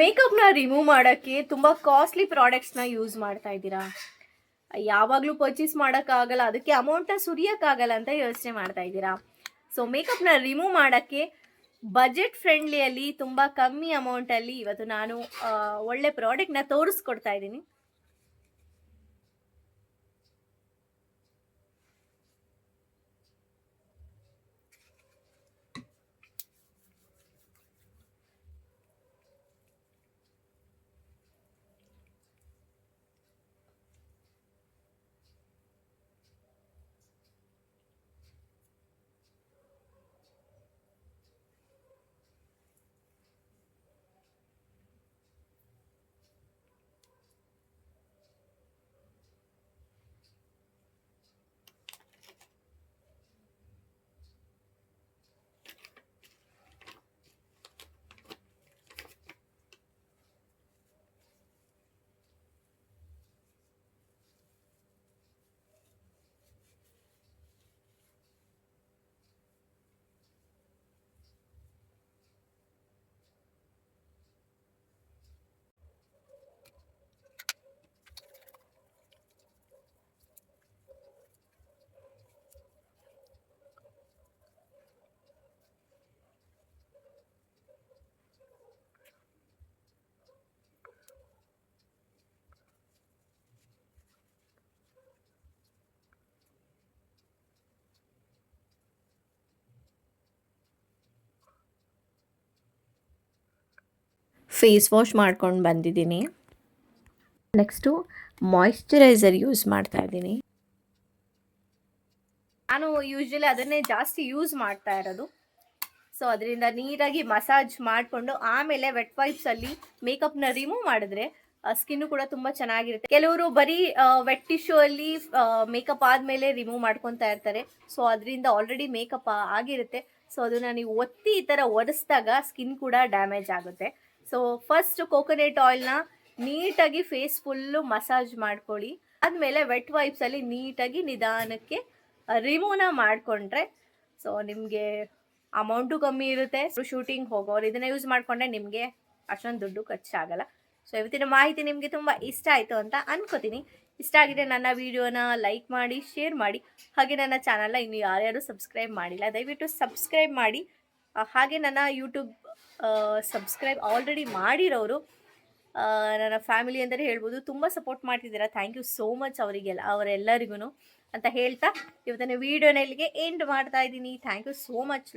ಮೇಕಪ್ನ remove ಮಾಡೋಕ್ಕೆ ತುಂಬ costly ಪ್ರಾಡಕ್ಟ್ಸ್ನ use ಮಾಡ್ತಾ ಇದ್ದೀರಾ? ಯಾವಾಗಲೂ ಪರ್ಚೇಸ್ ಮಾಡೋಕ್ಕಾಗಲ್ಲ, ಅದಕ್ಕೆ ಅಮೌಂಟ್ನ ಸುರಿಯೋಕ್ಕಾಗಲ್ಲ ಅಂತ ಯೋಚನೆ ಮಾಡ್ತಾ ಇದ್ದೀರಾ? ಸೊ ಮೇಕಪ್ನ ರಿಮೂವ್ ಮಾಡೋಕ್ಕೆ ಬಜೆಟ್ ಫ್ರೆಂಡ್ಲಿಯಲ್ಲಿ ತುಂಬ ಕಮ್ಮಿ ಅಮೌಂಟಲ್ಲಿ ಇವತ್ತು ನಾನು ಒಳ್ಳೆ ಪ್ರಾಡಕ್ಟ್ನ ತೋರಿಸ್ಕೊಡ್ತಾ ಇದ್ದೀನಿ. ಫೇಸ್ ವಾಶ್ ಮಾಡ್ಕೊಂಡು ಬಂದಿದ್ದೀನಿ. ನೆಕ್ಸ್ಟು ಮಾಯಿಶ್ಚರೈಸರ್ ಯೂಸ್ ಮಾಡ್ತಾ ಇದ್ದೀನಿ. ನಾನು ಯೂಶ್ವಲಿ ಅದನ್ನೇ ಜಾಸ್ತಿ ಯೂಸ್ ಮಾಡ್ತಾ ಇರೋದು. ಸೊ ಅದರಿಂದ ನೀಟಾಗಿ ಮಸಾಜ್ ಮಾಡಿಕೊಂಡು ಆಮೇಲೆ ವೆಟ್ ವೈಪ್ಸಲ್ಲಿ ಮೇಕಪ್ನ ರಿಮೂವ್ ಮಾಡಿದ್ರೆ ಸ್ಕಿನ್ನು ಕೂಡ ತುಂಬ ಚೆನ್ನಾಗಿರುತ್ತೆ. ಕೆಲವರು ಬರೀ ವೆಟ್ ಟಿಶ್ಯೂ ಅಲ್ಲಿ ಮೇಕಪ್ ಆದಮೇಲೆ ರಿಮೂವ್ ಮಾಡ್ಕೊತಾ ಇರ್ತಾರೆ. ಸೊ ಅದರಿಂದ ಆಲ್ರೆಡಿ ಮೇಕಪ್ ಆಗಿರುತ್ತೆ. ಸೊ ಅದನ್ನ ನೀವು ಒತ್ತಿ ಈ ಥರ ಒರೆಸಿದಾಗ ಸ್ಕಿನ್ ಕೂಡ ಡ್ಯಾಮೇಜ್ ಆಗುತ್ತೆ. ಸೊ ಫಸ್ಟ್ ಕೋಕೋನಟ್ ಆಯಿಲ್ನ ನೀಟಾಗಿ ಫೇಸ್ ಫುಲ್ಲು ಮಸಾಜ್ ಮಾಡ್ಕೊಳ್ಳಿ. ಆದಮೇಲೆ ವೆಟ್ ವೈಪ್ಸಲ್ಲಿ ನೀಟಾಗಿ ನಿಧಾನಕ್ಕೆ ರಿಮೂವ್ನ ಮಾಡಿಕೊಂಡ್ರೆ ಸೊ ನಿಮಗೆ ಅಮೌಂಟು ಕಮ್ಮಿ ಇರುತ್ತೆ. ಶೂಟಿಂಗ್ ಹೋಗೋರು ಇದನ್ನ ಯೂಸ್ ಮಾಡಿಕೊಂಡ್ರೆ ನಿಮಗೆ ಅಷ್ಟೊಂದು ದುಡ್ಡು ಖರ್ಚಾಗಲ್ಲ ಸೊ ಇವತ್ತಿನ ಮಾಹಿತಿ ನಿಮಗೆ ತುಂಬ ಇಷ್ಟ ಆಯಿತು ಅಂತ ಅನ್ಕೋತೀನಿ. ಇಷ್ಟ ಆಗಿದೆ ನನ್ನ ವಿಡಿಯೋನ ಲೈಕ್ ಮಾಡಿ ಶೇರ್ ಮಾಡಿ. ಹಾಗೆ ನನ್ನ ಚಾನಲ್ನ ಇನ್ನು ಯಾರ್ಯಾರು ಸಬ್ಸ್ಕ್ರೈಬ್ ಮಾಡಿಲ್ಲ, ದಯವಿಟ್ಟು ಸಬ್ಸ್ಕ್ರೈಬ್ ಮಾಡಿ. ಹಾಗೆ ನನ್ನ ಯೂಟ್ಯೂಬ್ ಸಬ್ಸ್ಕ್ರೈಬ್ ಆಲ್ರೆಡಿ ಮಾಡಿರೋರು ನನ್ನ ಫ್ಯಾಮಿಲಿ ಅಂದರೆ ಹೇಳ್ಬೋದು. ತುಂಬ ಸಪೋರ್ಟ್ ಮಾಡ್ತಿದ್ದೀರಾ. ಥ್ಯಾಂಕ್ ಯು ಸೋ ಮಚ್ ಅವರಿಗೆಲ್ಲ ಅವರೆಲ್ಲರಿಗೂ ಅಂತ ಹೇಳ್ತಾ ಇವತ್ತಿನ ವೀಡಿಯೋನಲ್ಲಿಗೆ ಎಂಡ್ ಮಾಡ್ತಾ ಇದ್ದೀನಿ. Thank you so much